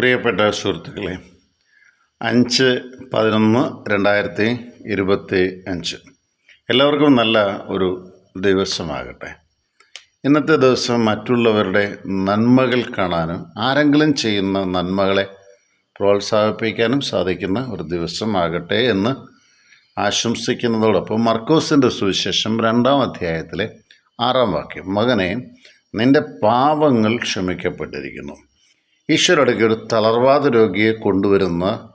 പ്രിയപ്പെട്ട സുഹൃത്തുക്കളെ അഞ്ച് പതിനൊന്ന് രണ്ടായിരത്തി ഇരുപത്തി അഞ്ച്. എല്ലാവർക്കും നല്ല ഒരു ദിവസമാകട്ടെ. ഇന്നത്തെ ദിവസം മറ്റുള്ളവരുടെ നന്മകൾ കാണാനും ആരെങ്കിലും ചെയ്യുന്ന നന്മകളെ പ്രോത്സാഹിപ്പിക്കാനും സാധിക്കുന്ന ഒരു ദിവസമാകട്ടെ എന്ന് ആശംസിക്കുന്നതോടൊപ്പം മർക്കോസിന്റെ സുവിശേഷം രണ്ടാം അധ്യായത്തിലെ ആറാം വാക്യം. മകനെ നിന്റെ പാപങ്ങൾ ക്ഷമിക്കപ്പെട്ടിരിക്കുന്നു. ഈശ്വരടയ്ക്ക് ഒരു തളർവാദ രോഗിയെ കൊണ്ടുവരുന്ന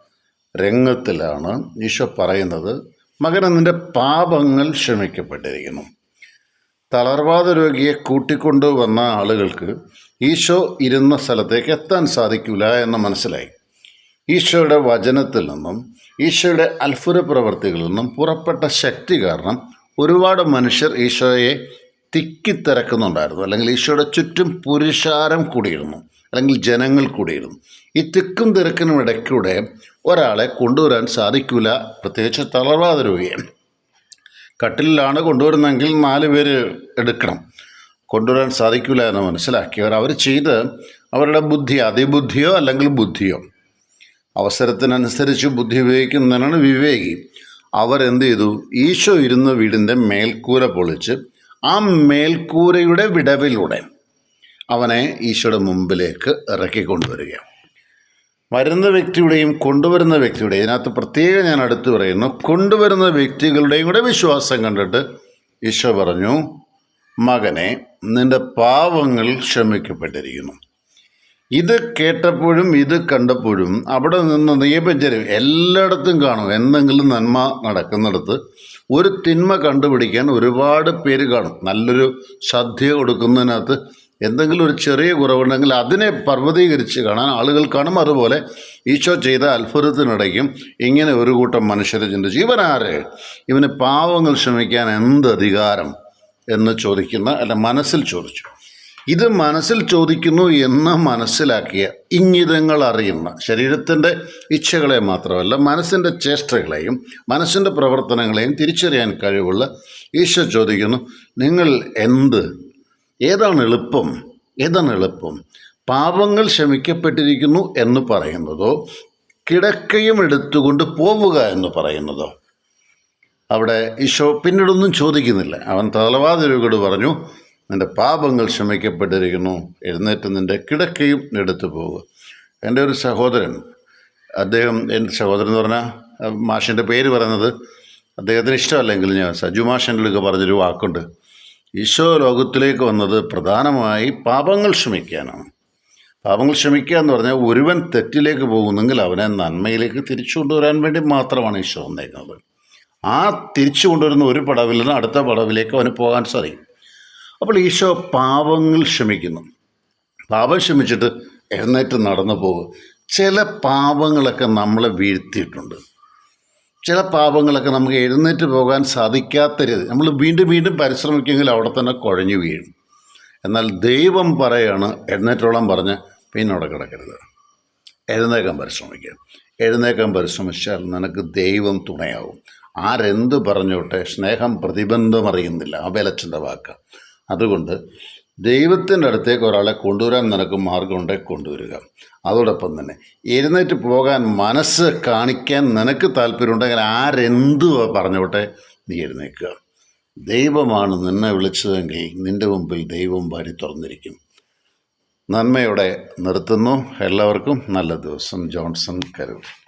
രംഗത്തിലാണ് ഈശോ പറയുന്നത് മകനെ നിന്റെ പാപങ്ങൾ ക്ഷമിക്കപ്പെട്ടിരിക്കുന്നു. തളർവാദ രോഗിയെ കൂട്ടിക്കൊണ്ടു വന്ന ആളുകൾക്ക് ഈശോ ഇരുന്ന സ്ഥലത്തേക്ക് എത്താൻ സാധിക്കില്ല എന്ന് മനസ്സിലായി. ഈശോയുടെ വചനത്തിൽ നിന്നും ഈശോയുടെ അത്ഭുത പ്രവർത്തികളിൽ നിന്നും പുറപ്പെട്ട ശക്തി കാരണം ഒരുപാട് മനുഷ്യർ ഈശോയെ തിക്കിത്തിരക്കുന്നുണ്ടായിരുന്നു അല്ലെങ്കിൽ ഈശോയുടെ ചുറ്റും പുരുഷാരം കൂടിയിരുന്നു. അല്ലെങ്കിൽ ജനങ്ങൾ ഈ തിക്കും തിരക്കിനും ഇടയ്ക്കൂടെ ഒരാളെ കൊണ്ടുവരാൻ സാധിക്കില്ല പ്രത്യേകിച്ച് തളർവാദ രോഗിയെ കട്ടിലാണ് കൊണ്ടുവരുന്നതെങ്കിൽ നാല് പേര് എടുക്കണം. കൊണ്ടുവരാൻ സാധിക്കില്ല എന്ന് മനസ്സിലാക്കിയവർ അവർ ചെയ്ത് അവരുടെ ബുദ്ധി അതിബുദ്ധിയോ അല്ലെങ്കിൽ ബുദ്ധിയോ. അവസരത്തിനനുസരിച്ച് ബുദ്ധി ഉപയോഗിക്കുന്നതിനാണ് വിവേകി. അവരെന്ത് ചെയ്തു? ഈശോ ഇരുന്ന വീടിന്റെ മേൽക്കൂര പൊളിച്ച് ആ മേൽക്കൂരയുടെ വിടവിലൂടെ അവനെ ഈശോയുടെ മുമ്പിലേക്ക് ഇറക്കിക്കൊണ്ടുവരികയാണ് വരുന്ന വ്യക്തിയുടെയും കൊണ്ടുവരുന്ന വ്യക്തിയുടെയും ഇതിനകത്ത് പ്രത്യേകം ഞാൻ അടുത്ത് പറയുന്നു കൊണ്ടുവരുന്ന വ്യക്തികളുടെയും കൂടെ വിശ്വാസം കണ്ടിട്ട് ഈശോ പറഞ്ഞു മകനെ നിന്റെ പാവങ്ങൾ ക്ഷമിക്കപ്പെട്ടിരിക്കുന്നു. ഇത് കേട്ടപ്പോഴും ഇത് കണ്ടപ്പോഴും അവിടെ നിന്ന് നിയമജനം എല്ലായിടത്തും കാണും. എന്തെങ്കിലും നന്മ നടക്കുന്നിടത്ത് ഒരു തിന്മ കണ്ടുപിടിക്കാൻ ഒരുപാട് പേര് കാണും. നല്ലൊരു ശ്രദ്ധ കൊടുക്കുന്നതിനകത്ത് എന്തെങ്കിലും ഒരു ചെറിയ കുറവുണ്ടെങ്കിൽ അതിനെ പർവതീകരിച്ച് കാണാൻ ആളുകൾ കാണും. അതുപോലെ ഈശോ ചെയ്ത അത്ഭുതത്തിനിടയ്ക്കും ഇങ്ങനെ ഒരു കൂട്ടം മനുഷ്യരെ ചിന്തിച്ചു. ഇവനാര് ഇവന് പാവങ്ങൾ ക്ഷമിക്കാൻ എന്ത് അധികാരം? എന്ന് ചോദിക്കുന്ന അല്ല മനസ്സിൽ ചോദിച്ചു. ഇത് മനസ്സിൽ ചോദിക്കുന്നു എന്ന് മനസ്സിലാക്കിയ ഇംഗിതങ്ങൾ അറിയുന്ന ശരീരത്തിന്റെ ഇച്ഛകളെ മാത്രമല്ല മനസ്സിന്റെ ചേഷ്ടകളെയും മനസ്സിന്റെ പ്രവർത്തനങ്ങളെയും തിരിച്ചറിയാൻ കഴിവുള്ള ഈശോ ചോദിക്കുന്നു നിങ്ങൾ എന്ത് ഏതാണ് എളുപ്പം? ഏതാണ് എളുപ്പം? പാപങ്ങൾ ക്ഷമിക്കപ്പെട്ടിരിക്കുന്നു എന്ന് പറയുന്നതോ കിടക്കയും എടുത്തുകൊണ്ട് പോവുക എന്ന് പറയുന്നതോ? അവിടെ ഈശോ പിന്നീടൊന്നും ചോദിക്കുന്നില്ല. അവൻ തലവാതിരോട് പറഞ്ഞു നിന്റെ പാപങ്ങൾ ക്ഷമിക്കപ്പെട്ടിരിക്കുന്നു. എഴുന്നേറ്റ് നിന്റെ കിടക്കയും എടുത്തു പോവുക. എന്റെ ഒരു സഹോദരൻ അദ്ദേഹം എന്റെ സഹോദരൻ എന്ന് പറഞ്ഞാൽ മാഷിന്റെ പേര് പറയുന്നത് അദ്ദേഹത്തിന് ഇഷ്ടമല്ലെങ്കിൽ ഞാൻ സജു മാഷിന്റെ പറഞ്ഞൊരു വാക്കുണ്ട്. ഈശോ ലോകത്തിലേക്ക് വന്നത് പ്രധാനമായി പാപങ്ങൾ ക്ഷമിക്കാനാണ്. പാപങ്ങൾ ക്ഷമിക്കുക എന്ന് പറഞ്ഞാൽ ഒരുവൻ തെറ്റിലേക്ക് പോകുന്നെങ്കിൽ അവനെ നന്മയിലേക്ക് തിരിച്ചു കൊണ്ടുവരാൻ വേണ്ടി മാത്രമാണ് ഈശോ വന്നേക്കുന്നത്. ആ തിരിച്ചു കൊണ്ടുവരുന്ന ഒരു പടവിൽ നിന്ന് അടുത്ത പടവിലേക്ക് അവന് പോകാൻ സാധിക്കും. അപ്പോൾ ഈശോ പാപങ്ങൾ ക്ഷമിക്കുന്നു. പാപം ക്ഷമിച്ചിട്ട് എഴുന്നേറ്റ് നടന്നു പോകുക ചില പാപങ്ങളൊക്കെ നമ്മളെ വീഴ്ത്തിയിട്ടുണ്ട്. ചില പാപങ്ങളൊക്കെ നമുക്ക് എഴുന്നേറ്റ് പോകാൻ സാധിക്കാത്ത രീതി നമ്മൾ വീണ്ടും വീണ്ടും പരിശ്രമിക്കുമെങ്കിൽ അവിടെ തന്നെ കുഴഞ്ഞു വീഴും. എന്നാൽ ദൈവം പറയാണ് എഴുന്നേറ്റോളം പറഞ്ഞ് പിന്നോടെ കിടക്കരുത്. എഴുന്നേക്കാൻ പരിശ്രമിക്കുക. എഴുന്നേക്കാൻ പരിശ്രമിച്ചാൽ നിനക്ക് ദൈവം തുണയാവും. ആരെന്ത് പറഞ്ഞോട്ടെ സ്നേഹം പ്രതിബന്ധമറിയുന്നില്ല അബലച്ചന്റെ വാക്ക്. അതുകൊണ്ട് ദൈവത്തിന്റെ അടുത്തേക്ക് ഒരാളെ കൊണ്ടുവരാൻ നിനക്ക് മാർഗമുണ്ടെങ്കിൽ കൊണ്ടുവരിക. അതോടൊപ്പം തന്നെ എഴുന്നേറ്റ് പോകാൻ മനസ്സ് കാണിക്കാൻ നിനക്ക് താല്പര്യമുണ്ടെങ്കിൽ ആരെന്തു പറഞ്ഞോട്ടെ നീ എഴുന്നേക്കുക. ദൈവമാണ് നിന്നെ വിളിച്ചതെങ്കിൽ നിന്റെ മുമ്പിൽ ദൈവം വാരി തുറന്നിരിക്കും. നന്മയോടെ നിർത്തുന്നു. എല്ലാവർക്കും നല്ല ദിവസം. ജോൺസൺ കരൂർ.